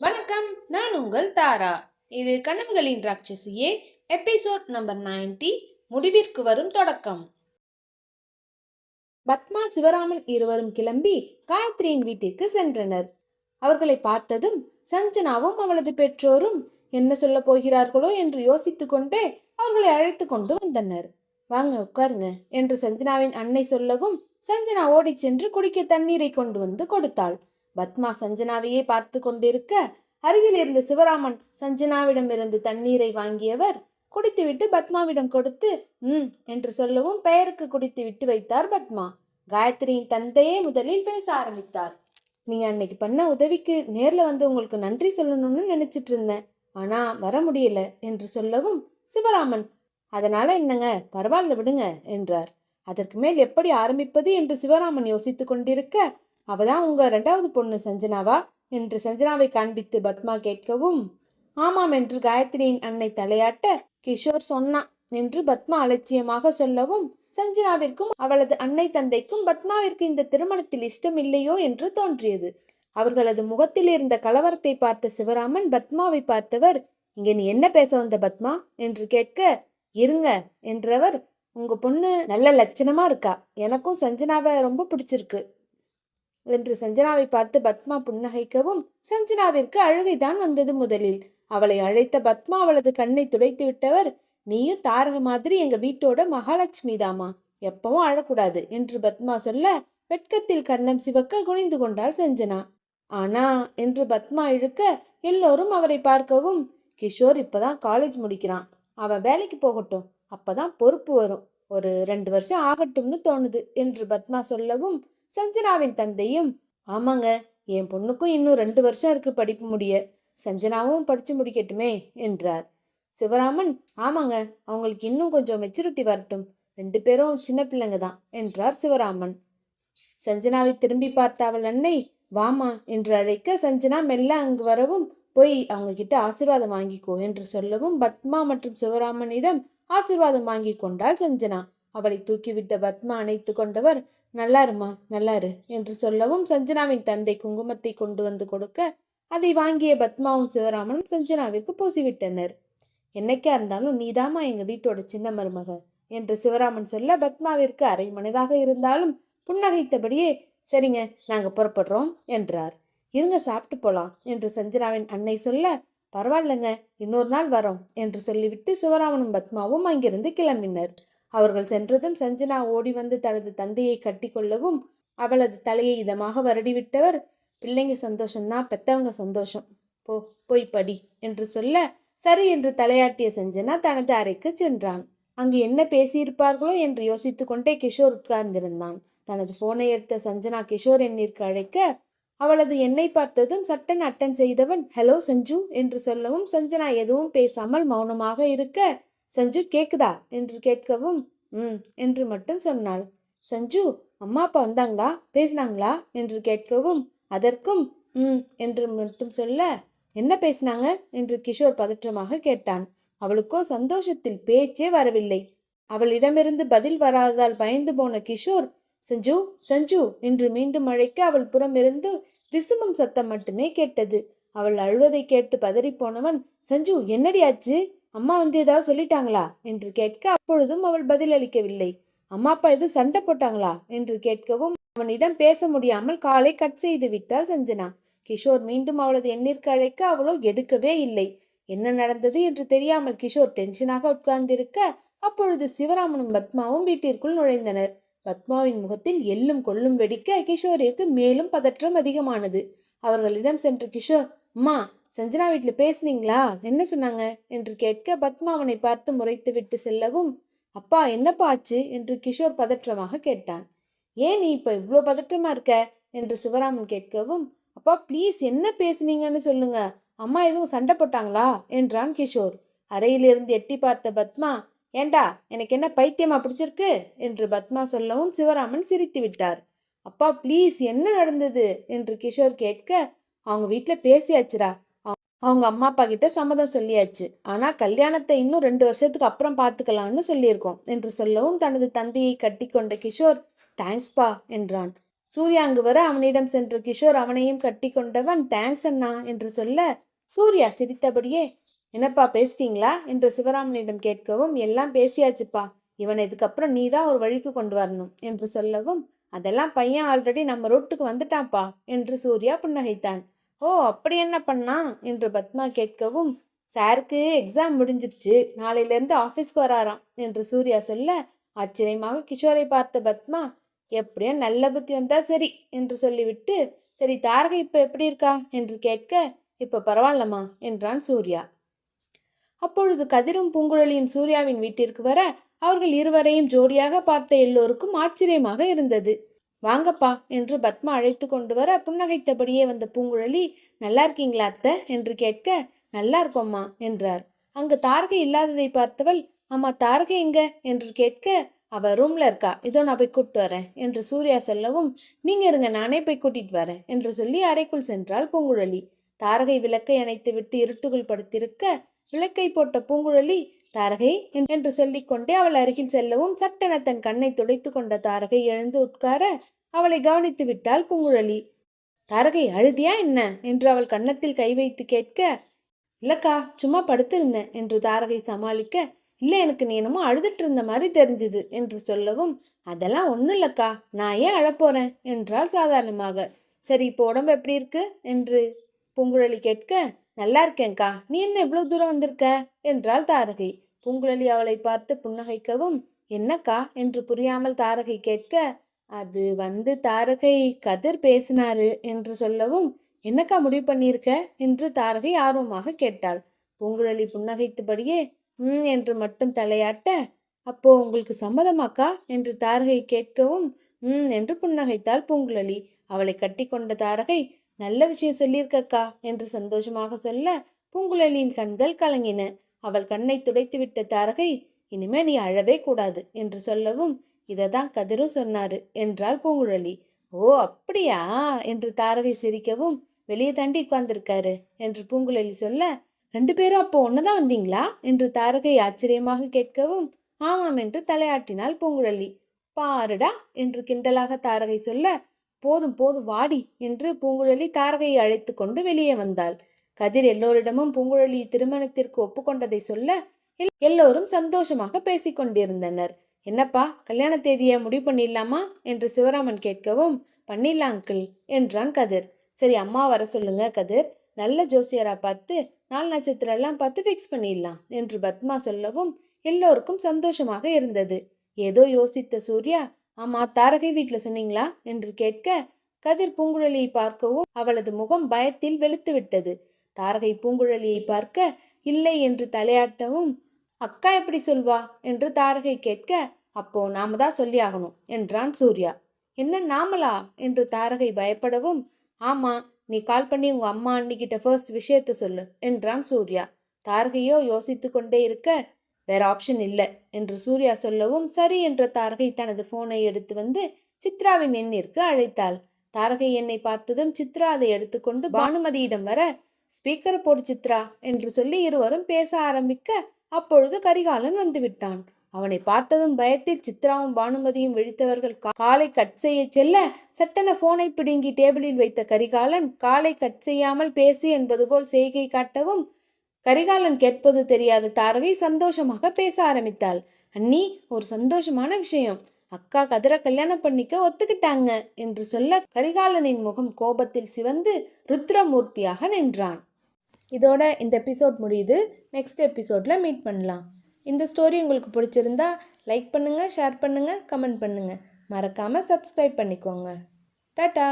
வணக்கம் நான் உங்கள் தாரா. இது கனவுகளின் ராட்சசியே எபிசோட் நம்பர் 90 முடிவிற்கு வரும் தொடக்கம். பத்மா சிவராமன் இருவரும் கிளம்பி காயத்ரியின் வீட்டிற்கு சென்றனர். அவர்களை பார்த்ததும் சஞ்சனாவும் அவளது பெற்றோரும் என்ன சொல்லப் போகிறார்களோ என்று யோசித்து கொண்டே அவர்களை அழைத்து கொண்டு வந்தனர். வாங்க உட்காருங்க என்று சஞ்சனாவின் அன்னை சொல்லவும் சஞ்சனா ஓடிச் சென்று குடிக்க தண்ணீரை கொண்டு வந்து கொடுத்தாள். பத்மா சஞ்சனாவையே பார்த்து கொண்டிருக்க அருகில் இருந்த சிவராமன் சஞ்சனாவிடமிருந்து தண்ணீரை வாங்கியவர் குடித்துவிட்டு பத்மாவிடம் கொடுத்து ம் என்று சொல்லவும் பெயருக்கு குடித்து விட்டு வைத்தார் பத்மா. காயத்ரியின் தந்தையே முதலில் பேச ஆரம்பித்தார். நீங்க அன்னைக்கு பண்ண உதவிக்கு நேர்ல வந்து உங்களுக்கு நன்றி சொல்லணும்னு நினைச்சிட்டு இருந்தேன். ஆனா வர முடியல என்று சொல்லவும் சிவராமன் அதனால என்னங்க பரவாயில்ல விடுங்க என்றார். அதற்கு மேல் எப்படி ஆரம்பிப்பது? என்று சிவராமன் யோசித்துக் கொண்டிருக்க அவதான் உங்கள் ரெண்டாவது பொண்ணு சஞ்சனாவா? என்று சஞ்சனாவை காண்பித்து பத்மா கேட்கவும் ஆமாம் என்று காயத்ரியின் அன்னை தலையாட்ட கிஷோர் சொன்னான் என்று பத்மா அலட்சியமாக சொல்லவும் சஞ்சனாவிற்கும் அவளது அன்னை தந்தைக்கும் பத்மாவிற்கு இந்த திருமணத்தில் இஷ்டம் இல்லையோ என்று தோன்றியது. அவர்களது முகத்தில் இருந்த கலவரத்தை பார்த்த சிவராமன் பத்மாவை பார்த்தவர் இங்கே நீ என்ன பேச வந்த பத்மா? என்று கேட்க இருங்க என்றவர் உங்க பொண்ணு நல்ல லட்சணமா இருக்கா? எனக்கும் சஞ்சனாவை ரொம்ப பிடிச்சிருக்கு. என்று சஞ்சனாவை பார்த்து பத்மா புன்னகைக்கவும் சஞ்சனாவிற்கு அழுகைதான் வந்தது முதலில். அவளை அழைத்த பத்மா அவளது கண்ணை துடைத்து விட்டவர் நீயும் தாரக மாதிரி எங்க வீட்டோட மகாலட்சுமி தாமா எப்பவும் அழக்கூடாது என்று பத்மா சொல்ல வெட்கத்தில் கண்ணம் சிவக்க குனிந்து கொண்டாள் சஞ்சனா. ஆனா என்று பத்மா இழுக்க எல்லோரும் அவரை பார்க்கவும். கிஷோர் இப்பதான் காலேஜ் முடிக்கிறான். அவன் வேலைக்கு போகட்டும். அப்பதான் பொறுப்பு வரும். ஒரு ரெண்டு வருஷம் ஆகட்டும்னு தோணுது என்று பத்மா சொல்லவும் சஞ்சனாவின் தந்தையும் ஆமாங்க என் பொண்ணுக்கும் இன்னும் ரெண்டு வருஷம் இருக்கு படிப்பு முடிய. சஞ்சனாவும் படிச்சு முடிக்கட்டுமே என்றார். சிவராமன் ஆமாங்க அவங்களுக்கு இன்னும் கொஞ்சம் மெச்சூரிட்டி வரட்டும். ரெண்டு பேரும் சின்ன பிள்ளைங்க தான் என்றார் சிவராமன். சஞ்சனாவை திரும்பி பார்த்த அவள் அன்னை வாமா என்று அழைக்க சஞ்சனா மெல்ல அங்கு வரவும் போய் அவங்க கிட்ட ஆசிர்வாதம் வாங்கிக்கோ என்று சொல்லவும் பத்மா மற்றும் சிவராமனிடம் ஆசிர்வாதம் வாங்கி கொண்டாள் சஞ்சனா. அவளை தூக்கிவிட்ட பத்மா அணைத்து கொண்டவர் நல்லாருமா? நல்லாரு. என்று சொல்லவும் சஞ்சனாவின் தந்தை குங்குமத்தை கொண்டு வந்து கொடுக்க அதை வாங்கிய பத்மாவும் சிவராமனும் சஞ்சனாவிற்கு பூசிவிட்டனர். என்னைக்கா இருந்தாலும் நீதாம்மா எங்க வீட்டோட சின்ன மருமக என்று சிவராமன் சொல்ல பத்மாவிற்கு அரை மனதாக இருந்தாலும் புன்னகைத்தபடியே சரிங்க நாங்க புறப்படுறோம் என்றார். இருங்க சாப்பிட்டு போலாம் என்று சஞ்சனாவின் அன்னை சொல்ல பரவாயில்லைங்க இன்னொரு நாள் வரோம் என்று சொல்லிவிட்டு சிவராமனும் பத்மாவும் அங்கிருந்து கிளம்பினர். அவர்கள் சென்றதும் சஞ்சனா ஓடி வந்து தனது தந்தையை கட்டிக்கொள்ளவும் அவளது தலையை இதமாக வருடிவிட்டவர் பிள்ளைங்க சந்தோஷம்தான் பெத்தவங்க சந்தோஷம். போ போய் படி என்று சொல்ல சரி என்று தலையாட்டிய சஞ்சனா தனது அறைக்கு சென்றான். அங்கு என்ன பேசியிருப்பார்களோ என்று யோசித்து கொண்டே கிஷோர் உட்கார்ந்திருந்தான். தனது போனை எடுத்த சஞ்சனா கிஷோர் எண்ணிற்கு அழைக்க அவளது எண்ணை பார்த்ததும் சட்டன் அட்டன் செய்தவன் ஹலோ சஞ்சு என்று சொல்லவும் சஞ்சனா எதுவும் பேசாமல் மௌனமாக இருக்க சஞ்சு கேக்குதா? என்று கேட்கவும் ம் என்று மட்டும் சொன்னாள். சஞ்சு அம்மா அப்பா வந்தாங்களா? பேசினாங்களா? என்று கேட்கவும் அதற்கும் ம் என்று மட்டும் சொல்ல என்ன பேசினாங்க? என்று கிஷோர் பதற்றமாக கேட்டான். அவளுக்கோ சந்தோஷத்தில் பேச்சே வரவில்லை. அவளிடமிருந்து பதில் வராததால் பயந்து போன கிஷோர் சஞ்சு சஞ்சு என்று மீண்டும் அழைக்க அவள் புறமிருந்து விசுமம் சத்தம் மட்டுமே கேட்டது. அவள் அழுவதை கேட்டு பதறிப்போனவன் சஞ்சு என்னடி ஆச்சு? அம்மா வந்து ஏதாவது சொல்லிட்டாங்களா? என்று கேட்க அப்பொழுதும் அவள் பதிலளிக்கவில்லை. அம்மா அப்பா எதுவும் சண்டை போட்டாங்களா? என்று கேட்கவும் அவனிடம் பேச முடியாமல் காலை கட் செய்து விட்டாள் சஞ்சனா. கிஷோர் மீண்டும் அவளது எண்ணிற்கு அழைக்க அவளோ எடுக்கவே இல்லை. என்ன நடந்தது என்று தெரியாமல் கிஷோர் டென்ஷனாக உட்கார்ந்திருக்க அப்பொழுது சிவராமனும் பத்மாவும் வீட்டிற்குள் நுழைந்தனர். பத்மாவின் முகத்தில் எள்ளும் கொள்ளும் வெடிக்க கிஷோரிற்கு மேலும் பதற்றம் அதிகமானது. அவர்களிடம் சென்று கிஷோர் அம்மா சஞ்சனா வீட்டில் பேசுனீங்களா? என்ன சொன்னாங்க? என்று கேட்க பத்மா அவனை பார்த்து முறைத்து விட்டு செல்லவும் அப்பா என்னப்பா ஆச்சு? என்று கிஷோர் பதற்றமாக கேட்டான். ஏன் நீ இப்போ இவ்வளோ பதற்றமா இருக்க? என்று சிவராமன் கேட்கவும் அப்பா ப்ளீஸ் என்ன பேசுனீங்கன்னு சொல்லுங்க. அம்மா எதுவும் சண்டை போட்டாங்களா? என்றான் கிஷோர். அறையிலிருந்து எட்டி பார்த்த பத்மா ஏண்டா எனக்கு என்ன பைத்தியமா பிடிச்சிருக்கு? என்று பத்மா சொல்லவும் சிவராமன் சிரித்து விட்டார். அப்பா ப்ளீஸ் என்ன நடந்தது? என்று கிஷோர் கேட்க அவங்க வீட்டில் பேசியாச்சுடா. அவங்க அம்மா அப்பா கிட்ட சம்மதம் சொல்லியாச்சு. ஆனா கல்யாணத்தை இன்னும் ரெண்டு வருஷத்துக்கு அப்புறம் பார்த்துக்கலாம்னு சொல்லியிருக்கோம் என்று சொல்லவும் தனது தந்தையை கட்டிக்கொண்ட கிஷோர் தேங்க்ஸ்பா என்றான். சூர்யா அங்கு வர அவனிடம் சென்ற கிஷோர் அவனையும் கட்டி கொண்டவன் தேங்க்ஸ் அண்ணா என்று சொல்ல சூர்யா சிரித்தபடியே என்னப்பா பேசிட்டீங்களா? என்று சிவராமனிடம் கேட்கவும் எல்லாம் பேசியாச்சுப்பா இவன் இதுக்கப்புறம் நீ தான் ஒரு வழிக்கு கொண்டு வரணும் என்று சொல்லவும் அதெல்லாம் பையன் ஆல்ரெடி நம்ம ரோட்டுக்கு வந்துட்டான்ப்பா என்று சூர்யா புன்னகைத்தான். ஓ அப்படி என்ன பண்ணா? என்று பத்மா கேட்கவும் சாருக்கு எக்ஸாம் முடிஞ்சிருச்சு. நாளையிலேருந்து ஆஃபீஸ்க்கு வராராம் என்று சூர்யா சொல்ல ஆச்சரியமாக கிஷோரை பார்த்த பத்மா எப்படியோ நல்ல புத்தி வந்தா சரி என்று சொல்லிவிட்டு சரி தாரகை இப்போ எப்படி இருக்கா? என்று கேட்க இப்போ பரவாயில்லம்மா என்றான் சூர்யா. அப்பொழுது கதிரும் பூங்குழலியும் சூர்யாவின் வீட்டிற்கு வர அவர்கள் இருவரையும் ஜோடியாக பார்த்த எல்லோருக்கும் ஆச்சரியமாக இருந்தது. வாங்கப்பா என்று பத்மா அழைத்து கொண்டு வர புன்னகைத்தபடியே வந்த பூங்குழலி நல்லா இருக்கீங்களா அத்தை? என்று கேட்க நல்லா இருக்கோம்மா என்றார். அங்கு தாரகை இல்லாததை பார்த்தவள் அம்மா தாரகை எங்க? என்று கேட்க அவ ரூம்ல இருக்கா. இதோ நான் போய் கூப்பிட்டு வரேன் என்று சூர்யா சொல்லவும் நீங்க இருங்க நானே போய் கூட்டிட்டு வரேன் என்று சொல்லி அறைக்குள் சென்றாள் பூங்குழலி. தாரகை விளக்கை அணைத்து விட்டு இருட்டுக்குள் படுத்திருக்க விளக்கை போட்ட பூங்குழலி தாரகை என்று சொல்லிக்கொண்டே அவள் அருகில் செல்லவும் சட்டென தன் கண்ணை துடைத்து கொண்ட தாரகை எழுந்து உட்கார அவளை கவனித்து விட்டாள் பூங்குழலி. தாரகை அழுதியா என்ன? என்று அவள் கன்னத்தில் கை வைத்து கேட்க இல்லக்கா சும்மா படுத்திருந்தேன் என்று தாரகை சமாளிக்க இல்லை எனக்கு நீ என்னமோ அழுதுட்டு இருந்த மாதிரி தெரிஞ்சுது என்று சொல்லவும் அதெல்லாம் ஒன்றும் இல்லக்கா நான் ஏன் அழப்போறேன்? என்றால் சாதாரணமாக. சரி இப்போ உடம்பு எப்படி இருக்கு? என்று பூங்குழலி கேட்க நல்லா இருக்கேன்க்கா நீ என்ன இவ்வளோ தூரம் வந்திருக்க? என்றாள் தாரகை. பூங்குழலி அவளை பார்த்து புன்னகைக்கவும் என்னக்கா? என்று புரியாமல் தாரகை கேட்க அது வந்து தாரகை கதிர் பேசினாரு என்று சொல்லவும் என்னக்கா முடிவு பண்ணியிருக்க? என்று தாரகை ஆர்வமாக கேட்டாள். பூங்குழலி புன்னகைத்தபடியே ம் என்று மட்டும் தலையாட்ட அப்போ உங்களுக்கு சம்மதமாக்கா? என்று தாரகை கேட்கவும் ம் என்று புன்னகைத்தாள் பூங்குழலி. அவளை கட்டிக்கொண்ட தாரகை நல்ல விஷயம் சொல்லியிருக்கக்கா? என்று சந்தோஷமாக சொல்ல பூங்குழலியின் கண்கள் கலங்கின. அவள் கண்ணை துடைத்துவிட்ட தாரகை இனிமே நீ அழவே கூடாது என்று சொல்லவும் இதை தான் கதிரும் சொன்னார். என்றாள் பூங்குழலி. ஓ அப்படியா? என்று தாரகை சிரிக்கவும் வெளியே தாண்டி உட்கார்ந்திருக்காரு. என்று பூங்குழலி சொல்ல ரெண்டு பேரும் அப்போ ஒன்னதான் வந்தீங்களா? என்று தாரகை ஆச்சரியமாக கேட்கவும் ஆமாம் என்று தலையாட்டினாள் பூங்குழலி. பாருடா என்று கிண்டலாக தாரகை சொல்ல போதும் போதும் வாடி என்று பூங்குழலி தாரகையை அழைத்து கொண்டு வெளியே வந்தாள். கதிர் எல்லோரிடமும் பூங்குழலி திருமணத்திற்கு ஒப்புக்கொண்டதை சொல்ல எல்- எல்லோரும் சந்தோஷமாக பேசிக்கொண்டிருந்தனர் என்னப்பா கல்யாண தேதியை முடிவு பண்ணிடலாமா? என்று சிவராமன் கேட்கவும் பண்ணிடலாம் அங்கிள் என்றான் கதிர். சரி அம்மா வர சொல்லுங்க கதிர். நல்ல ஜோசியரா பார்த்து நாலு நட்சத்திரம் எல்லாம் பார்த்து ஃபிக்ஸ் பண்ணிடலாம் என்று பத்மா சொல்லவும் எல்லோருக்கும் சந்தோஷமாக இருந்தது. ஏதோ யோசித்த சூர்யா ஆமா தாரகை வீட்டில் சொன்னீங்களா? என்று கேட்க கதிர் பூங்குழலியை பார்க்கவும் அவளது முகம் பயத்தில் வெளுத்து விட்டது தாரகை பூங்குழலியை பார்க்க இல்லை என்று தலையாட்டவும் அக்கா எப்படி சொல்வா? என்று தாரகை கேட்க அப்போ நாம தான் சொல்லி ஆகணும் என்றான் சூர்யா. என்ன நாமலா என்று தாரகை பயப்படவும் ஆமா நீ கால் பண்ணி உங்க அம்மா அன்னிக்கிட்ட ஃபர்ஸ்ட் விஷயத்த சொல்லு என்றான் சூர்யா. தாரகையோ யோசித்து கொண்டே இருக்க வேற ஆப்ஷன் இல்லை என்று சூர்யா சொல்லவும் சரி என்ற தாரகை தனது போனை எடுத்து வந்து சித்ராவின் எண்ணிற்கு அழைத்தாள். தாரகை என்னை பார்த்ததும் சித்ரா அதை எடுத்துக்கொண்டு பானுமதியிடம் வர ஸ்பீக்கரை போடு சித்ரா என்று சொல்லி இருவரும் பேச ஆரம்பிக்க அப்பொழுது கரிகாலன் வந்துவிட்டான் அவனை பார்த்ததும் பயத்தில் சித்ராவும் பானுமதியும் விழித்தவர்கள் காலை கட் செய்ய செல்ல சட்டென போனை பிடுங்கி டேபிளில் வைத்த கரிகாலன் காலை கட் செய்யாமல் பேசு என்பது போல் செய்கை காட்டவும் கரிகாலன் கேட்பது தெரியாத தாரகை சந்தோஷமாக பேச ஆரம்பித்தாள். அண்ணி ஒரு சந்தோஷமான விஷயம். அக்கா கதிர கல்யாணம் பண்ணிக்க ஒத்துக்கிட்டாங்க என்று சொல்ல கரிகாலனின் முகம் கோபத்தில் சிவந்து ருத்ரமூர்த்தியாக நின்றான். இதோட இந்த எபிசோட் முடியுது. நெக்ஸ்ட் எபிசோட்ல மீட் பண்ணலாம். இந்த ஸ்டோரி உங்களுக்கு பிடிச்சிருந்தா லைக் பண்ணுங்கள் ஷேர் பண்ணுங்கள் கமெண்ட் பண்ணுங்கள் மறக்காமல் சப்ஸ்கிரைப் பண்ணிக்கோங்க. டாட்டா!